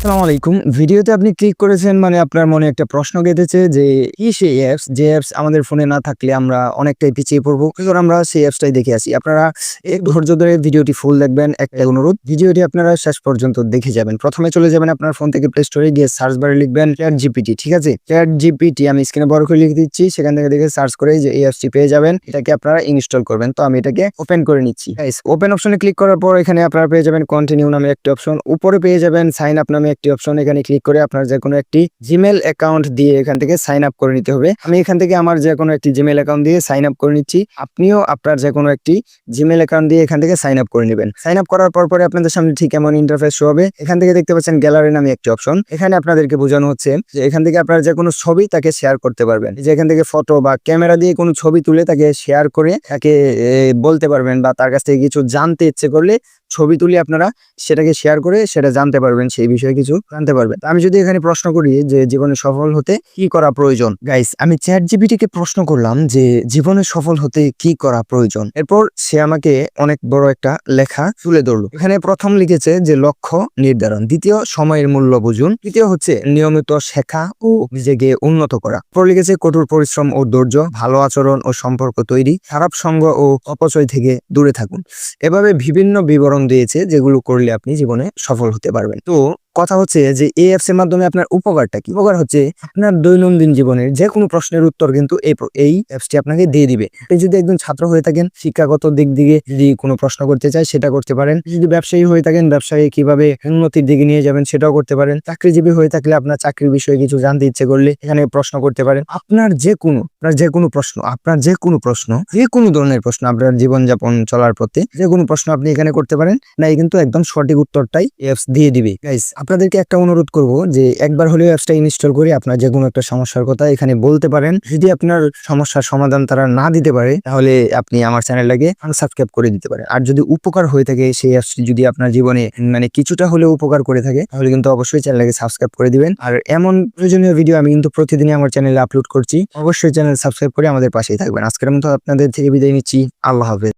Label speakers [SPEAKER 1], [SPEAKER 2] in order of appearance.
[SPEAKER 1] আসসালামু আলাইকুম। ভিডিওতে আপনি ক্লিক করেছেন মানে আপনার মনে একটা প্রশ্ন গেঁথেছে যে, কি সেই অ্যাপস যে অ্যাপস আমাদের ফোনে না থাকলে আমরা অনেকটাই পিছিয়ে পড়ব। এবার আমরা সেই অ্যাপসটাই দেখে আসি। আপনারা এক ধৈর্য ধরে ভিডিওটি ফুল দেখবেন। একটা অনুরোধ, ভিডিওটি আপনারা শেষ পর্যন্ত দেখে যাবেন। প্রথমে চলে যাবেন আপনার ফোন থেকে প্লে স্টোরে গিয়ে সার্চ বারে লিখবেন চ্যাট জিপিটি ঠিক আছে? চ্যাট জিপিটি আমি স্ক্রিনে বড় করে লিখে দিচ্ছি। সেখান থেকে দেখে সার্চ করে যে এই অ্যাপসটি পেয়ে যাবেন। এটাকে আপনারা ইনস্টল করবেন। তো আমি এটাকে ওপেন করে নিচ্ছি। ওপেন অপশনে ক্লিক করার পর এখানে আপনারা পেয়ে যাবেন কন্টিনিউ নামে একটি অপশন উপরে পেয়ে যাবেন সাইন আপ নামে একটি অপশন এখানে ক্লিক করে আপনার যে কোনো একটি জিমেল অ্যাকাউন্ট দিয়ে এখান থেকে সাইন আপ করে নিতে হবে। আমি এখান থেকে আমার যে কোনো একটি জিমেল অ্যাকাউন্ট দিয়ে সাইন আপ করে নিচ্ছি। আপনিও আপনার যে কোনো একটি জিমেল অ্যাকাউন্ট দিয়ে এখান থেকে সাইন আপ করে নেবেন। সাইন আপ করার পর পরে আপনাদের সামনে ঠিক এমন ইন্টারফেস শো হবে। এখান থেকে দেখতে পাচ্ছেন গ্যালারি নামে একটি অপশন এখানে আপনাদেরকে বোঝানো হচ্ছে যে এখান থেকে আপনার যে কোনো ছবি তাকে শেয়ার করতে পারবেন। যে এখান থেকে ফটো বা ক্যামেরা দিয়ে কোনো ছবি তুলে তাকে শেয়ার করে তাকে বলতে পারবেন বা তার কাছ থেকে কিছু জানতে ইচ্ছে করলে ছবি তুলে আপনারা, সেটাকে শেয়ার করে সেটা জানতে পারবেন, সেই বিষয়ে কিছু জানতে পারবেন। আমি যদি এখানে প্রশ্ন করি যে জীবনে সফল হতে কি করা প্রয়োজন? গাইস আমি চ্যাট জিপিটিকে প্রশ্ন করলাম যে জীবনে সফল হতে কি করা প্রয়োজন? এরপর সে আমাকে অনেক বড় একটা লেখা তুলে ধরলো। এখানে প্রথম লিখেছে যে লক্ষ্য নির্ধারণ, দ্বিতীয় সময়ের মূল্য বুঝুন, তৃতীয় হচ্ছে নিয়মিত শেখা ও নিজেকে উন্নত করা। পর লিখেছে কঠোর পরিশ্রম ও ধৈর্য, ভালো আচরণ ও সম্পর্ক তৈরি, খারাপ সঙ্গ ও অপচয় থেকে দূরে থাকুন। এভাবে বিভিন্ন বিবরণ দিয়েছে যেগুলো করলে আপনি জীবনে সফল হতে পারবেন। তো কথা হচ্ছে যে এই অ্যাপস এর মাধ্যমে আপনার উপকারটা কি? উপকার হচ্ছে আপনার দৈনন্দিন জীবনের যে কোনো প্রশ্নের উত্তর কিন্তু এই এই অ্যাপসটি আপনাকে দিয়ে দিবে। আপনি যদি একজন ছাত্র হয়ে থাকেন, শিক্ষাগত দিক দিকে যদি কোনো প্রশ্ন করতে চায়, সেটা করতে পারেন। যদি ব্যবসায়ী হয়ে থাকেন, ব্যবসায়ী কীভাবে উন্নতির দিকে নিয়ে যাবেন, সেটাও করতে পারেন। চাকরিজীবী হয়ে থাকলে আপনার চাকরির বিষয়ে কিছু জানতে ইচ্ছে করলে এখানে প্রশ্ন করতে পারেন। আপনার যে কোনো আপনার যে কোনো প্রশ্ন, আপনার যে কোনো প্রশ্ন যে কোনো ধরনের প্রশ্ন আপনার জীবনযাপন চলার পথে যে কোনো প্রশ্ন আপনি এখানে করতে পারেন না কিন্তু একদম সঠিক উত্তরটাই অ্যাপস দিয়ে দিবে। গাইস আপনাদেরকে একটা অনুরোধ করব যে একবার হলেও অ্যাপসটা ইনস্টল করে আপনার যে কোনো একটা সমস্যার কথা এখানে বলতে পারেন। যদি আপনার সমস্যার সমাধান তারা না দিতে পারে, তাহলে আপনি আমার চ্যানেলটাকে আনসাবস্ক্রাইব করে দিতে পারেন। আর যদি উপকার হয়ে থাকে সেই অ্যাপসটি যদি আপনার জীবনে মানে কিছুটা হলেও উপকার করে থাকে, তাহলে কিন্তু অবশ্যই চ্যানেলটাকে সাবস্ক্রাইব করে দিবেন। আর এমন প্রয়োজনীয় ভিডিও আমি কিন্তু প্রতিদিনই আমার চ্যানেলে আপলোড করছি, অবশ্যই চ্যানেল সাবস্ক্রাইব করে আমাদের পাশেই থাকবেন। আজকের মতো আপনাদের থেকে বিদায় নিচ্ছি। আল্লাহ হাফেজ।